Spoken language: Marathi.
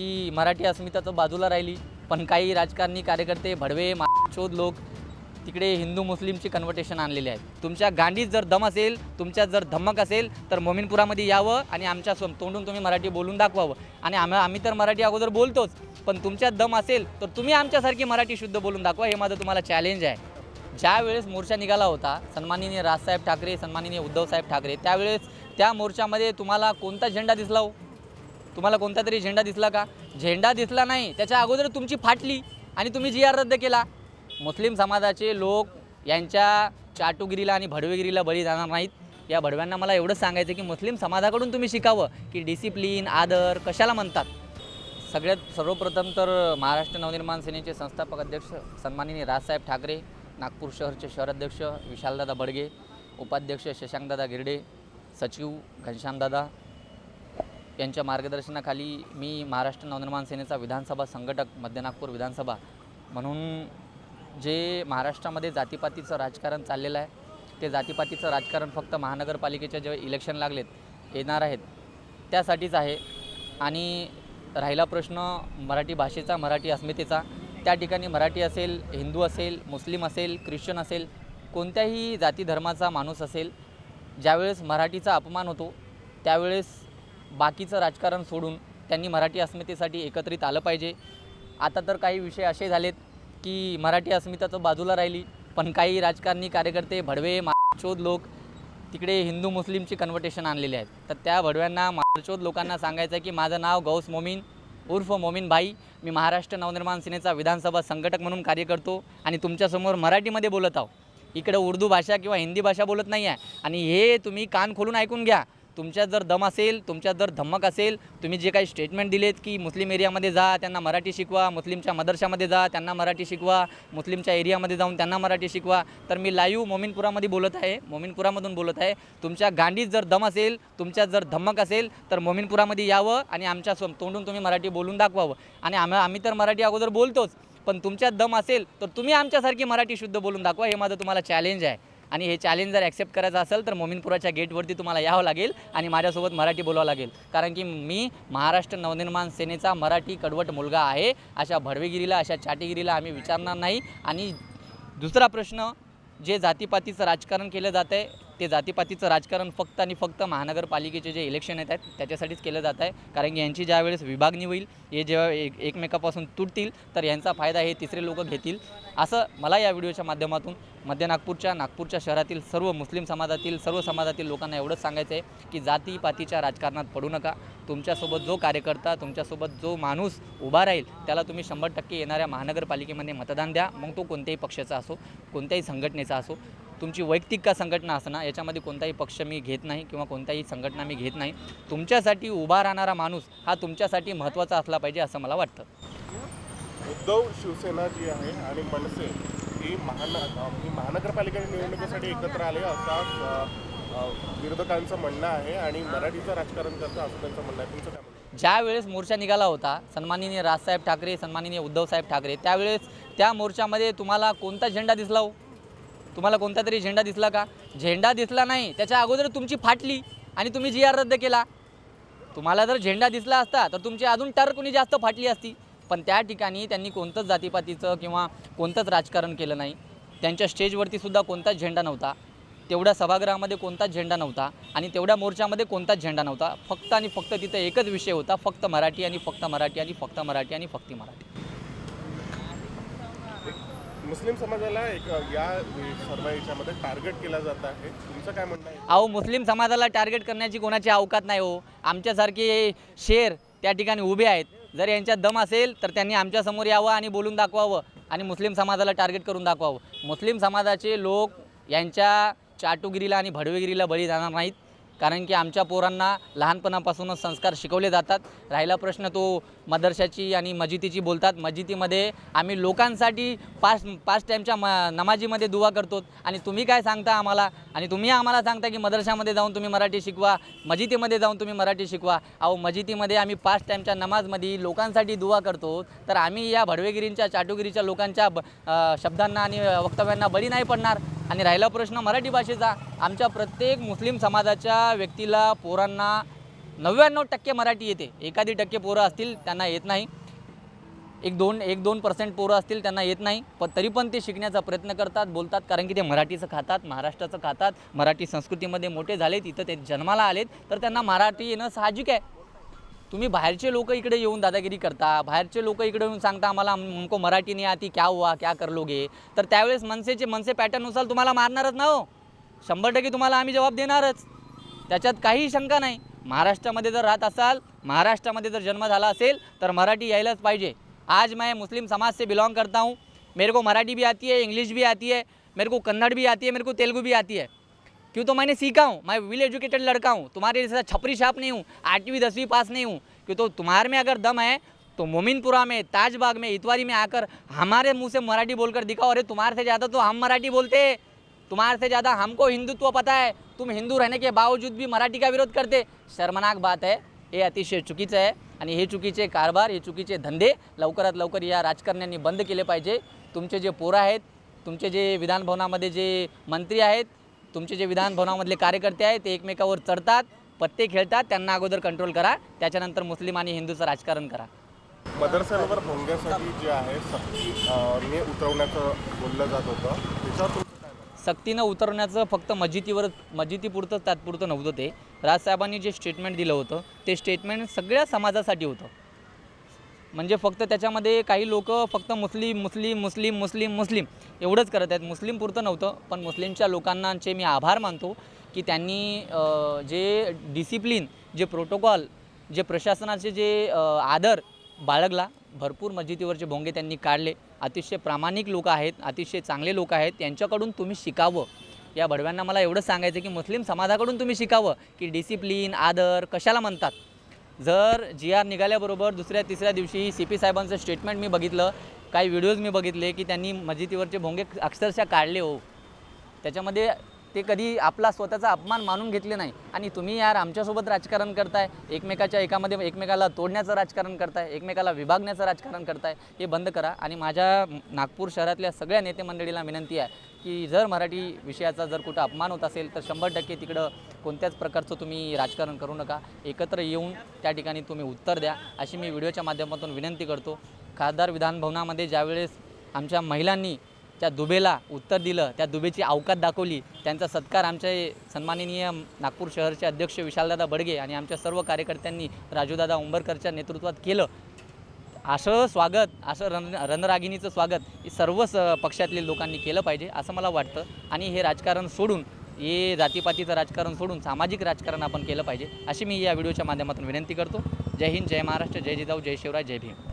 की मराठी अस्मिताचं बाजूला राहिली पण काही राजकारणी कार्यकर्ते भडवे शोध लोक तिकडे हिंदू मुस्लिमची कन्व्हर्टेशन आणलेले आहेत. तुमच्या गांडीत जर दम असेल तुमच्यात जर धम्मक असेल तर मोमिनपुरामध्ये यावं आणि आमच्या सम तोंडून तुम्ही मराठी बोलून दाखवावं. आणि आम आम्ही तर मराठी अगोदर बोलतोच पण तुमच्यात दम असेल तर तुम्ही आमच्यासारखी मराठी शुद्ध बोलून दाखवा हे माझं तुम्हाला चॅलेंज आहे. ज्या वेळेस मोर्चा निघाला होता सन्माननीय राजसाहेब ठाकरे सन्माननीय उद्धवसाहेब ठाकरे त्यावेळेस त्या मोर्चामध्ये तुम्हाला कोणता झेंडा दिसला हो? तुम्हाला कोणता तरी झेंडा दिसला का? झेंडा दिसला नाही त्याच्या अगोदर तुमची फाटली आणि तुम्ही जी आर रद्द केला. मुस्लिम समाजाचे लोक यांच्या चाटुगिरीला आणि भडवेगिरीला बळी जाणार नाहीत. या भडव्यांना मला एवढंच सांगायचं की मुस्लिम समाजाकडून तुम्ही शिकावं की डिसिप्लिन आदर कशाला म्हणतात? सगळ्यात सर्वप्रथम तर महाराष्ट्र नवनिर्माण सेनेचे संस्थापक अध्यक्ष सन्माननीय राजसाहेब ठाकरे नागपूर शहरचे शहराध्यक्ष विशालदादा बडगे उपाध्यक्ष शशांकदादा गिरडे सचिव घनश्यामदादा यांच्या मार्गदर्शनाखाली मी महाराष्ट्र नवनिर्माण सेनेचा विधानसभा संघटक मध्य नागपूर विधानसभा म्हणून जे महाराष्ट्रामध्ये जातीपातीचं राजकारण चाललेलं आहे ते जातीपातीचं राजकारण फक्त महानगरपालिकेच्या जेव्हा इलेक्शन लागलेत येणार आहेत त्यासाठीच आहे. आणि राहिला प्रश्न मराठी भाषेचा मराठी अस्मितेचा. त्या ठिकाणी मराठी असेल हिंदू असेल मुस्लिम असेल ख्रिश्चन असेल कोणत्याही जाती धर्माचा माणूस असेल ज्यावेळेस मराठीचा अपमान होतो त्यावेळेस बाकीचं राजकारण सोडून त्यांनी मराठी अस्मितेसाठी एकत्रित आलं पाहिजे. आता तर काही विषय असे झालेत की मराठी अस्मिताचं बाजूला राहिली पण काही राजकारणी कार्यकर्ते भडवे शोध लोक तिकडे हिंदू मुस्लिमची कन्व्हर्टेशन आणलेले आहेत. तर त्या भडव्यांना मारचोद लोकांना सांगायचं आहे की माझं नाव गौस मोमीन उर्फ मोमीन भाई. मी महाराष्ट्र नवनिर्माण सेनेचा विधानसभा संघटक म्हणून कार्य करतो आणि तुमच्यासमोर मराठीमध्ये बोलत आहो. इकडे उर्दू भाषा किंवा हिंदी भाषा बोलत नाही आहे आणि हे तुम्ही कान खोलून ऐकून घ्या. तुमच्यात जर दम असेल तुमच्यात जर धम्मक असेल तुम्ही जे काही स्टेटमेंट दिलेत की मुस्लिम एरियामध्ये जा त्यांना मराठी शिकवा मुस्लिमच्या मदरशामध्ये जा त्यांना मराठी शिकवा मुस्लिमच्या एरियामध्ये जाऊन त्यांना मराठी शिकवा तर मी लाईव्ह मोमिनपुरामध्ये बोलत आहे मोमिनपुरामधून बोलत आहे. तुमच्या गांडीत जर दम असेल तुमच्यात जर धम्मक असेल तर मोमिनपुरामध्ये यावं आणि आमच्या सम तोंडून तुम्ही मराठी बोलून दाखवावं. आणि आम आम्ही तर मराठी अगोदर बोलतोच पण तुमच्यात दम असेल तर तुम्ही आमच्यासारखी मराठी शुद्ध बोलून दाखवा हे माझं तुम्हाला चॅलेंज आहे. आणि हे चॅलेंज जर ॲक्सेप्ट करायचं असेल तर मोमिनपुराच्या गेटवरती तुम्हाला यावं लागेल आणि माझ्यासोबत मराठी बोलावं लागेल. कारण की मी महाराष्ट्र नवनिर्माण सेनेचा मराठी कडवट मुलगा आहे. अशा भडवेगिरीला अशा चाटीगिरीला आम्ही विचारणार नाही. आणि दुसरा प्रश्न जे जातीपातीचं राजकारण केलं जातं आहे ते जातीपातीचं राजकारण फक्त आणि फक्त महानगरपालिकेचे जे इलेक्शन येत आहेत त्याच्यासाठीच केलं जात आहे. कारण की यांची ज्यावेळेस विभागणी होईल हे जेव्हा एक एकमेकापासून तुटतील तर यांचा फायदा हे तिसरे लोक घेतील. असं मला या व्हिडिओच्या माध्यमातून मध्य नागपूरच्या नागपूरच्या शहरातील सर्व मुस्लिम समाजातील सर्व समाजातील लोकांना एवढंच सांगायचं आहे की जातीपातीच्या राजकारणात पडू नका. तुमच्यासोबत जो कार्यकर्ता तुमच्यासोबत जो माणूस उभा राहील त्याला तुम्ही शंभर टक्के येणाऱ्या महानगरपालिकेमध्ये मतदान द्या. मग तो कोणत्याही पक्षाचा असो कोणत्याही संघटनेचा असो. तुमची वैयक्तिक का संघटना असणार याच्यामध्ये कोणताही पक्ष मी घेत नाही किंवा कोणताही संघटना मी घेत नाही. तुमच्यासाठी उभा राहणारा माणूस हा तुमच्यासाठी महत्त्वाचा असला पाहिजे असं मला वाटतं. उद्धव शिवसेना जी आहे आणि मनसे ही महान महानगरपालिका महानगरपालिकेच्या निवडणुकीसाठी एकत्र आले असा विरोधकांचं म्हणणं आहे आणि मराठीचं राजकारण करतं असं त्यांचं म्हणणं आहे. तुमचं काय ज्या वेळेस मोर्चा निघाला होता सन्माननीय राजसाहेब ठाकरे सन्माननीय उद्धवसाहेब ठाकरे त्यावेळेस त्या मोर्चामध्ये तुम्हाला कोणता झेंडा दिसला हो? तुम्हाला कोणता तरी झेंडा दिसला का? झेंडा दिसला नाही त्याच्या अगोदर तुमची फाटली आणि तुम्ही जी आर रद्द केला. तुम्हाला जर झेंडा दिसला असता तर तुमची अजून टर कुणी जास्त फाटली असती? पण त्या ठिकाणी त्यांनी कोणतंच जातीपातीचं किंवा कोणतंच राजकारण केलं नाही. त्यांच्या स्टेजवरती सुद्धा कोणताच झेंडा नव्हता. तेवढ्या सभागृहामध्ये कोणताच झेंडा नव्हता आणि तेवढ्या मोर्चामध्ये कोणताच झेंडा नव्हता. फक्त आणि फक्त तिथं एकच विषय होता फक्त मराठी आणि फक्त मराठी आणि फक्त मराठी आणि फक्त मराठी. मुस्लिम समाजाला एक या सर्व याच्यामध्ये टार्गेट केला जात आहे. तुमचं काय म्हणणं आहे? अहो मुस्लिम समाजाला टार्गेट करण्याची कोणाची अवकात नाही हो. आमच्यासारखे शेर त्या ठिकाणी उभे आहेत. जर यांच्यात दम असेल तर त्यांनी आमच्यासमोर यावं आणि बोलून दाखवावं आणि मुस्लिम समाजाला टार्गेट करून दाखवावं. मुस्लिम समाजाचे लोक यांच्या चाटुगिरीला आणि भडवेगिरीला बळी जाणार नाहीत. कारण की आमच्या पोरांना लहानपणापासूनच संस्कार शिकवले जातात. राहिला प्रश्न तो मदरशाची आणि मजिदीची बोलतात. मजिदीमध्ये आम्ही लोकांसाठी पाच पाच टाईमच्या म नमाजीमध्ये दुवा करतो. आणि तुम्ही काय सांगता आम्हाला? आणि तुम्ही आम्हाला सांगता की मदरशामध्ये जाऊन तुम्ही मराठी शिकवा मजिदीमध्ये जाऊन तुम्ही मराठी शिकवा. अहो मजिदीमध्ये आम्ही पाच टाईमच्या नमाजमध्ये लोकांसाठी दुवा करतो. तर आम्ही या भडवेगिरींच्या चाटुगिरीच्या लोकांच्या ब शब्दांना आणि वक्तव्यांना बळी नाही पडणार. आणि राहिला प्रश्न मराठी भाषेचा. आमच्या प्रत्येक मुस्लिम समाजाच्या व्यक्तीला पोरांना नव्याण्णव टक्के मराठी येते. एखादी टक्के पोरं असतील त्यांना येत नाही. एक दोन एक दोन पर्सेंट पोरं असतील त्यांना येत नाही. पण तरी पण ते शिकण्याचा प्रयत्न करतात बोलतात कारण की ते मराठीचं खातात महाराष्ट्राचं खातात. मराठी संस्कृतीमध्ये मोठे झालेत इथं ते जन्माला आलेत. तर त्यांना मराठी येणं साहजिक आहे. तुम्ही बाहेरचे लोक इकडे येऊन दादागिरी करता बाहेरचे लोक इकडे येऊन सांगता आम्हाला हमको मराठी नाही आती क्या हुआ क्या कर लोगे तर त्यावेळेस मनसेचे मनसे पॅटर्ननुसार तुम्हाला मारणारच ना हो. शंभर टक्के तुम्हाला आम्ही जबाब देणारच. त्याच्यात काही शंका नाही. महाराष्ट्रामध्ये जर राहत असाल महाराष्ट्रामध्ये जर जन्म झाला असेल तर मराठी यायलाच पाहिजे. आज मैं मुस्लिम समाज से बिलोंग करता हूँ. मेरे को मराठी भी आती है इंग्लिश भी आती है मेरे को कन्नड़ भी आती है मेरे को तेलुगू भी आती है. क्यों तो मैंने सीखा हूँ? मैं वेल एजुकेटेड लड़का हूँ। तुम्हारे जैसा छपरी छाप नहीं हूँ आठवीं दसवीं पास नहीं हूँ। क्यों तो तुम्हारे में अगर दम है तो मोमिनपुरा में ताजबाग में इतवारी में आकर हमारे मुंह से मराठी बोलकर दिखाओ। अरे तुम्हारे से ज़्यादा तो हम मराठी बोलते हैं। तुम्हारे से ज़्यादा हमको हिंदुत्व पता है। तुम हिंदू रहने के बावजूद भी मराठी का विरोध करते। शर्मनाक बात आहे हे अतिशय चुकीचं आहे आणि हे चुकीचे कारभार हे चुकीचे धंदे लवकरात लवकर या राजकारण्यांनी बंद केले पाहिजे. तुमचे जे पोरं आहेत तुमचे जे विधानभवनामध्ये जे मंत्री आहेत तुमचे जे विधानभवनामधले कार्यकर्ते आहेत ते एकमेकावर चढतात पत्ते खेळतात त्यांना अगोदर कंट्रोल करा त्याच्यानंतर मुस्लिम आणि हिंदूचं राजकारण करा. मदरस्यांवर भोंग्यासाठी जे आहे सक्ती ने उतरवण्याचं बोललं जात होतं. त्याच्यावर? सक्तीनं उतरवण्याचं फक्त मस्जिदीवर मस्जिदीपुरतं तात्पुरतं नव्हतं ते. राजसाहेबांनी जे स्टेटमेंट दिलं होतं ते स्टेटमेंट सगळ्या समाजासाठी होतं. म्हणजे फक्त त्याच्यामध्ये काही लोक फक्त मुस्लिम मुस्लिम मुस्लिम मुस्लिम मुस्लिम एवढंच करत आहेत. मुस्लिम पुरतं नव्हतं पण मुस्लिमच्या लोकांनाचे मी आभार मानतो की त्यांनी जे डिसिप्लिन जे प्रोटोकॉल जे प्रशासनाचे जे आदर बाळगला भरपूर मस्जिदीवरचे भोंगे त्यांनी काढले. अतिशय प्रामाणिक लोक आहेत अतिशय चांगले लोक आहेत. त्यांच्याकडून तुम्ही शिकावं. या भडव्यांना मला एवढंच सांगायचं की मुस्लिम समाजाकडून तुम्ही शिकावं की डिसिप्लिन आदर कशाला म्हणतात? जर जी आर निघाल्याबरोबर दुसऱ्या तिसऱ्या दिवशी सी पी साहेबांचं स्टेटमेंट मी बघितलं काही व्हिडिओज मी बघितले की त्यांनी मस्जिदीवरचे भोंगे अक्षरशः काढले हो. त्याच्यामध्ये ते कधी आपला स्वतःचा अपमान मानून घेतले नाही. आणि तुम्ही यार आमच्यासोबत राजकारण करताय एकमेकाच्या एकामध्ये एकमेकाला तोडण्याचं राजकारण करताय एकमेकाला विभागण्याचं राजकारण करताय हे बंद करा. आणि माझ्या नागपूर शहरातल्या सगळ्या नेते मंडळीला विनंती आहे की जर मराठी विषयाचा जर कुठं अपमान होत असेल तर शंभर टक्के तिकडं कोणत्याच प्रकारचं तुम्ही राजकारण करू नका. एकत्र येऊन त्या ठिकाणी तुम्ही उत्तर द्या. अशी मी व्हिडिओच्या माध्यमातून विनंती करतो. खासदार विधानभवनामध्ये ज्यावेळेस आमच्या महिलांनी त्या दुबेला उत्तर दिलं त्या दुबेची अवकात दाखवली त्यांचा सत्कार आमचे सन्माननीय नागपूर शहरचे अध्यक्ष विशालदादा बडगे आणि आमच्या सर्व कार्यकर्त्यांनी राजूदादा उंबरकरच्या नेतृत्वात केलं. असं स्वागत असं रण रणरागिणीचं स्वागत हे सर्वच पक्षातील पक्षातल्या लोकांनी केलं पाहिजे असं मला वाटतं. आणि हे राजकारण सोडून हे जातीपातीचं राजकारण सोडून सामाजिक राजकारण आपण केलं पाहिजे अशी मी या व्हिडिओच्या माध्यमातून विनंती करतो. जय हिंद जय महाराष्ट्र जय जिजाऊ जय शिवराय जय भीम.